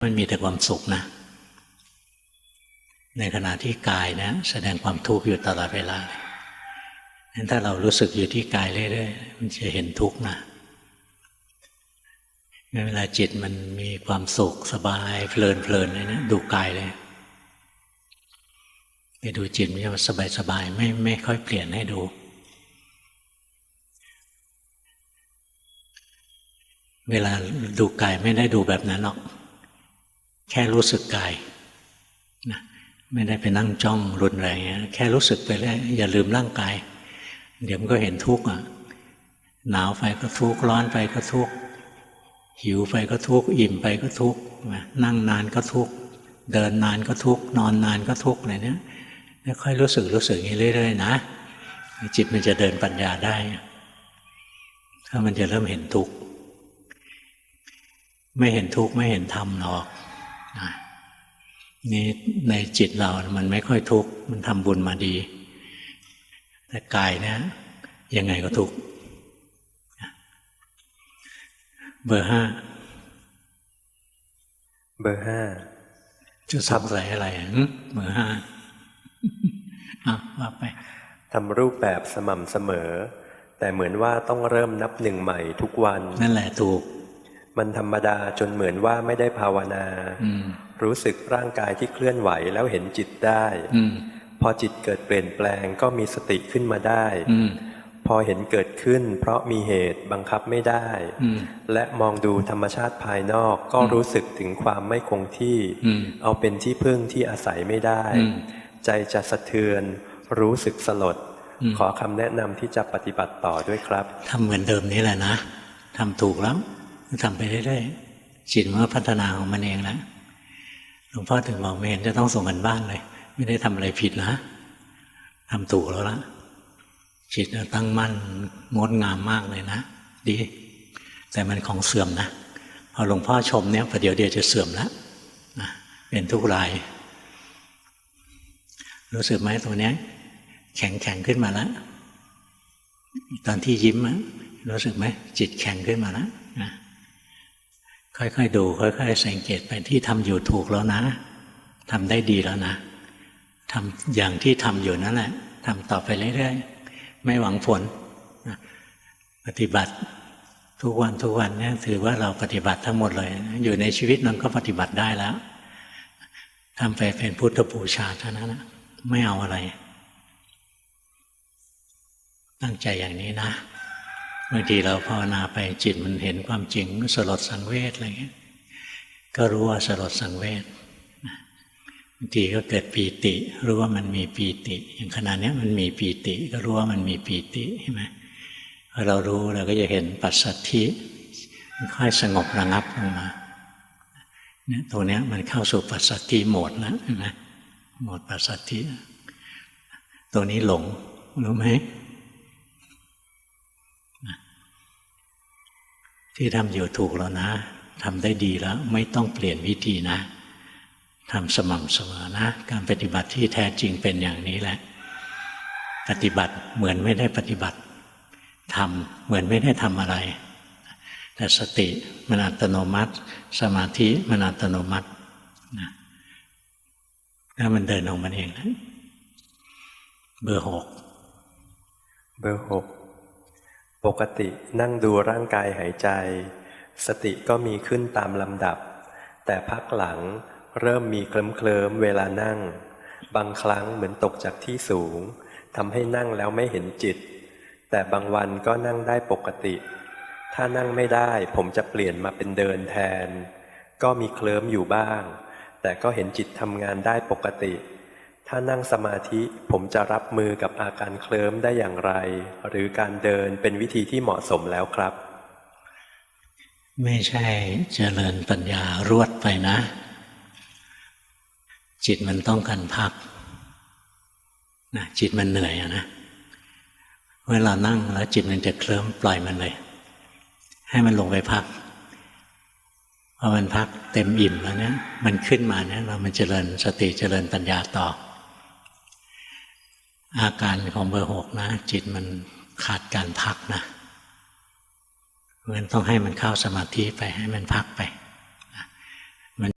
มันมีแต่ความสุขนะ ในขณะที่กายนะ แสดงความทุกข์อยู่ตลอดเวลางั้นถ้าเรารู้สึกอยู่ที่กายเรื่อยๆมันจะเห็นทุกข์นะเวลาจิตมันมีความสุขสบายเพลินเพลินเลยนะดูกายเลยไปดูจิตมันจะสบายสบายไม่ไม่ค่อยเปลี่ยนให้ดูเวลาดูกายไม่ได้ดูแบบนั้นหรอก แค่รู้สึกกายนะไม่ได้ไปนั่งจ้องรุนแรงเงี้ยแค่รู้สึกไปแล้วอย่าลืมร่างกาย เดี๋ยวมันก็เห็นทุกข์อะหนาวไปก็ทุกข์ร้อนไปก็ทุกข์หิวไปก็ทุกข์อิ่มไปก็ทุกข์นั่งนานก็ทุกข์เดินนานก็ทุกข์นอนนานก็ทุกข์อะไรเนี้ยค่อยรู้สึกรู้สึกอย่างนี้เรื่อยๆนะจิตมันจะเดินปัญญาได้ ถ้ามันจะเริ่มเห็นทุกข์ไม่เห็นทุกข์ไม่เห็นธรรมหรอก นี่ในจิตเรามันไม่ค่อยทุกข์มันทำบุญมาดี แต่กายเนี่ยยังไงก็ทุกข์เบอร์ห้าเบอร์ห้าจะสงสัยอะไรเบอร์ห้าอะว่าไปทำรูปแบบสม่ำเสมอ แต่เหมือนว่าต้องเริ่มนับหนึ่งใหม่ทุกวัน นั่นแหละถูก มันธรรมดาจนเหมือนว่าไม่ได้ภาวนาอืมรู้สึกร่างกายที่เคลื่อนไหวแล้วเห็นจิตได้อืมพอจิตเกิดเปลี่ยนแปลงก็มีสติขึ้นมาได้อืมพอเห็นเกิดขึ้น เพราะมีเหตุบังคับไม่ได้อืมและมองดูธรรมชาติภายนอกก็รู้สึกถึงความไม่คงที่อืมเอาเป็นที่พึ่งที่อาศัยไม่ได้อืมใจจะสะเทือน รู้สึกสลดอืมขอคำแนะนำที่จะปฏิบัติต่อด้วยครับทำเหมือนเดิมนี้แหละนะทำถูกแล้ว ทำไปเรื่อยๆจิตมันก็พัฒนาของมันเองแล้วหลวงพ่อถึงบอกไม่เห็นจะต้องส่งกันบ้านเลย ไม่ได้ทำอะไรผิดนะทำถูกแล้วละจิตตั้งมั่นงดงามมากเลยนะดี แต่มันของเสื่อมนะพอหลวงพ่อชมเนี่ยประเดี๋ยวเดียวจะเสื่อมแล้วนะเป็นทุกราย รู้สึกไหมตัวเนี้ย แข็งแข็งขึ้นมาแล้วตอนที่ยิ้มอะรู้สึกไหมจิตแข็งขึ้นมาแล้วนะ ค่อยๆดู ค่อยๆสังเกตไปที่ทำอยู่ถูกแล้วนะทำได้ดีแล้วนะทำอย่างที่ทำอยู่นั่นแหละทำต่อไปเรื่อยๆไม่หวังผลปฏิบัติทุกวันทุกวันเนี่ยถือว่าเราปฏิบัติทั้งหมดเลย อยู่ในชีวิตนั้นก็ปฏิบัติได้แล้วทำไปเป็นพุทธบูชาเท่านั้นนะไม่เอาอะไร ตั้งใจอย่างนี้นะ บางทีเราภาวนาไปจิตมันเห็นความจริงสลดสังเวชอะไรเงี้ยก็รู้ว่าสลดสังเวชบางทีก็เกิดปีติ รู้ว่ามันมีปีติ อย่างขณะนี้มันมีปีติ ก็รู้ว่ามันมีปีติใช่ไหมพอเรารู้เราก็จะเห็นปัสสัทธิมันค่อยสงบระงับลงมาเนี่ยตัวเนี้ยมันเข้าสู่ปัสสัทธิโหมดแล้วใช่ไหมโหมดปัสสัทธิตัวนี้หลงรู้ไหม ที่ทำอยู่ถูกแล้วนะทำได้ดีแล้ว ไม่ต้องเปลี่ยนวิธีนะทำสม่ำเสมอนะ การปฏิบัติที่แท้จริงเป็นอย่างนี้แหละ ปฏิบัติเหมือนไม่ได้ปฏิบัติทำเหมือนไม่ได้ทำอะไร แต่สติมันอัตโนมัติ สมาธิมันอัตโนมัตินะถ้ามันเดินของมันเองนะเบอร์หกเบอร์หก ปกตินั่งดูร่างกายหายใจ สติก็มีขึ้นตามลำดับ แต่พักหลังเริ่มมีเคลิ้มเคลิมเวลานั่ง บางครั้งเหมือนตกจากที่สูงทำให้นั่งแล้วไม่เห็นจิต แต่บางวันก็นั่งได้ปกติ ถ้านั่งไม่ได้ผมจะเปลี่ยนมาเป็นเดินแทน ก็มีเคลิ้มอยู่บ้าง แต่ก็เห็นจิตทำงานได้ปกติ ถ้านั่งสมาธิผมจะรับมือกับอาการเคลิ้มได้อย่างไร หรือการเดินเป็นวิธีที่เหมาะสมแล้วครับ ไม่ใช่เจริญปัญญารวดไปนะ จิตมันต้องการพักนะจิตมันเหนื่อยอะนะเวลานั่งแล้วจิตมันจะเคลิ้มปล่อยมันเลย ให้มันลงไปพักพอมันพักเต็มอิ่มแล้วเนี่ยมันขึ้นมาเนี่ยเรามันเจริญสติเจริญปัญญาต่อ อาการของเบอร์หกนะ จิตมันขาดการพักนะเพราะฉะนั้นต้องให้มันเข้าสมาธิไปให้มันพักไป